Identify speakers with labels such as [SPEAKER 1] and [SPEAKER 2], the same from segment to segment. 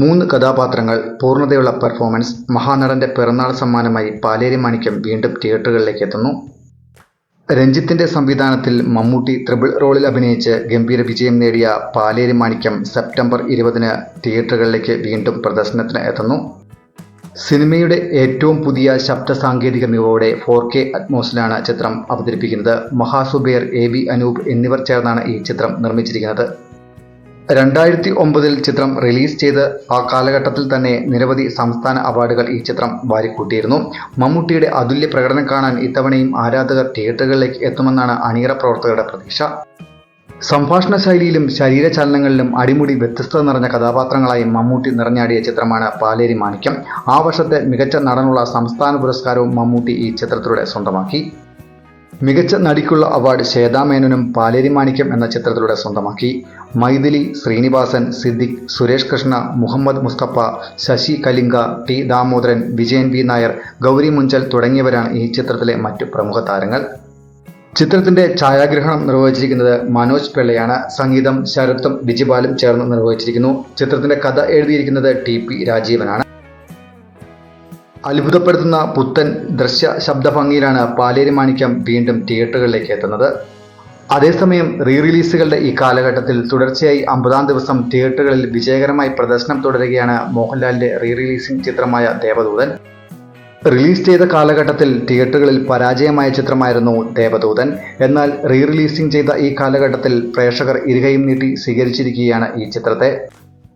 [SPEAKER 1] മൂന്ന് കഥാപാത്രങ്ങൾ പൂർണതയുള്ള പെർഫോമൻസ് മഹാനടന്റെ പിറന്നാൾ സമ്മാനമായി പാലേരി മാണിക്യം വീണ്ടും തിയേറ്ററുകളിലേക്ക് എത്തുന്നു. രഞ്ജിത്തിന്റെ സംവിധാനത്തിൽ മമ്മൂട്ടി ത്രിബിൾ റോളിൽ അഭിനയിച്ച് ഗംഭീര വിജയം നേടിയ പാലേരി മാണിക്യം സെപ്റ്റംബർ ഇരുപതിന് തിയേറ്ററുകളിലേക്ക് വീണ്ടും പ്രദർശനത്തിന് എത്തുന്നു. സിനിമയുടെ ഏറ്റവും പുതിയ ശബ്ദ സാങ്കേതിക മികവോടെ ഫോർ കെ അറ്റ്മോസിലാണ് ചിത്രം അവതരിപ്പിക്കുന്നത്. മഹാസുബേർ എ ബി അനൂപ് എന്നിവർ ചേർന്നാണ് ഈ ചിത്രം നിർമ്മിച്ചിരിക്കുന്നത്. രണ്ടായിരത്തി ഒമ്പതിൽ ചിത്രം റിലീസ് ചെയ്ത് ആ കാലഘട്ടത്തിൽ തന്നെ നിരവധി സംസ്ഥാന അവാർഡുകൾ ഈ ചിത്രം വാരിക്കൂട്ടിയിരുന്നു. മമ്മൂട്ടിയുടെ അതുല്യ പ്രകടനം കാണാൻ ഇത്തവണയും ആരാധകർ തിയേറ്ററുകളിലേക്ക് എത്തുമെന്നാണ് അണിയറ പ്രവർത്തകരുടെ പ്രതീക്ഷ. സംഭാഷണ ശൈലിയിലും ശരീരചലനങ്ങളിലും അടിമുടി വ്യത്യസ്തത നിറഞ്ഞ കഥാപാത്രങ്ങളായി മമ്മൂട്ടി നിറഞ്ഞാടിയ ചിത്രമാണ് പാലേരി മാണിക്യം. ആ വർഷത്തെ മികച്ച നടനുള്ള സംസ്ഥാന പുരസ്കാരവും മമ്മൂട്ടി ഈ ചിത്രത്തിലൂടെ സ്വന്തമാക്കി. മികച്ച നടിക്കുള്ള അവാർഡ് ശ്വേതാ മേനോനും പാലേരി മാണിക്യം എന്ന ചിത്രത്തിലൂടെ സ്വന്തമാക്കി. മൈഥിലി ശ്രീനിവാസൻ സിദ്ദിഖ് സുരേഷ് കൃഷ്ണ മുഹമ്മദ് മുസ്തഫ ശശി കലിംഗ ടി ദാമോദരൻ വിജയൻ ബി നായർ ഗൗരി മുഞ്ചൽ തുടങ്ങിയവരാണ് ഈ ചിത്രത്തിലെ മറ്റു പ്രമുഖ താരങ്ങൾ. ചിത്രത്തിന്റെ ഛായാഗ്രഹണം നിർവഹിച്ചിരിക്കുന്നത് മനോജ് പിള്ളയാണ്. സംഗീതം ശരത്തും ബിജിപാലും ചേർന്ന് നിർവഹിച്ചിരിക്കുന്നു. ചിത്രത്തിന്റെ കഥ എഴുതിയിരിക്കുന്നത് ടി പി രാജീവനാണ്. അത്ഭുതപ്പെടുത്തുന്ന പുത്തൻ ദൃശ്യ ശബ്ദഭംഗിയിലാണ് പാലേരി മാണിക്യം വീണ്ടും തിയേറ്ററുകളിലേക്ക് എത്തുന്നത്. അതേസമയം റീ റിലീസുകളുടെ ഈ കാലഘട്ടത്തിൽ തുടർച്ചയായി അമ്പതാം ദിവസം തിയേറ്ററുകളിൽ വിജയകരമായി പ്രദർശനം തുടരുകയാണ് മോഹൻലാലിന്റെ റീ റിലീസിംഗ് ചിത്രമായ ദേവദൂതൻ. റിലീസ് ചെയ്ത കാലഘട്ടത്തിൽ തിയേറ്ററുകളിൽ പരാജയമായ ചിത്രമായിരുന്നു ദേവദൂതൻ. എന്നാൽ റീ റിലീസിംഗ് ചെയ്ത ഈ കാലഘട്ടത്തിൽ പ്രേക്ഷകർ ഇരുകയും നീട്ടി സ്വീകരിച്ചിരിക്കുകയാണ് ഈ ചിത്രത്തെ.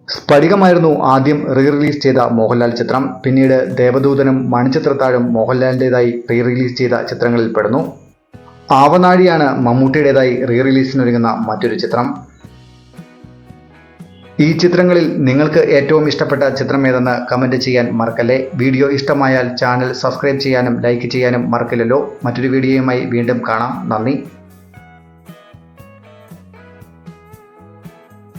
[SPEAKER 1] സ്ഫടികമായിരുന്നു ആദ്യം റീ റിലീസ് ചെയ്ത മോഹൻലാൽ ചിത്രം. പിന്നീട് ദേവദൂതനും മണിച്ചിത്രത്താഴും മോഹൻലാലിന്റെതായി റീ റിലീസ് ചെയ്ത ചിത്രങ്ങളിൽ പെടുന്നു. ആവനാഴിയാണ് മമ്മൂട്ടിയുടേതായി റീ റിലീസിനൊരുങ്ങുന്ന മറ്റൊരു ചിത്രം. ഈ ചിത്രങ്ങളിൽ നിങ്ങൾക്ക് ഏറ്റവും ഇഷ്ടപ്പെട്ട ചിത്രം ഏതെന്ന് കമന്റ് ചെയ്യാൻ മറക്കല്ലേ? വീഡിയോ ഇഷ്ടമായാൽ ചാനൽ സബ്സ്ക്രൈബ് ചെയ്യാനും ലൈക്ക് ചെയ്യാനും മറക്കില്ലല്ലോ. മറ്റൊരു വീഡിയോയുമായി വീണ്ടും കാണാം. നന്ദി.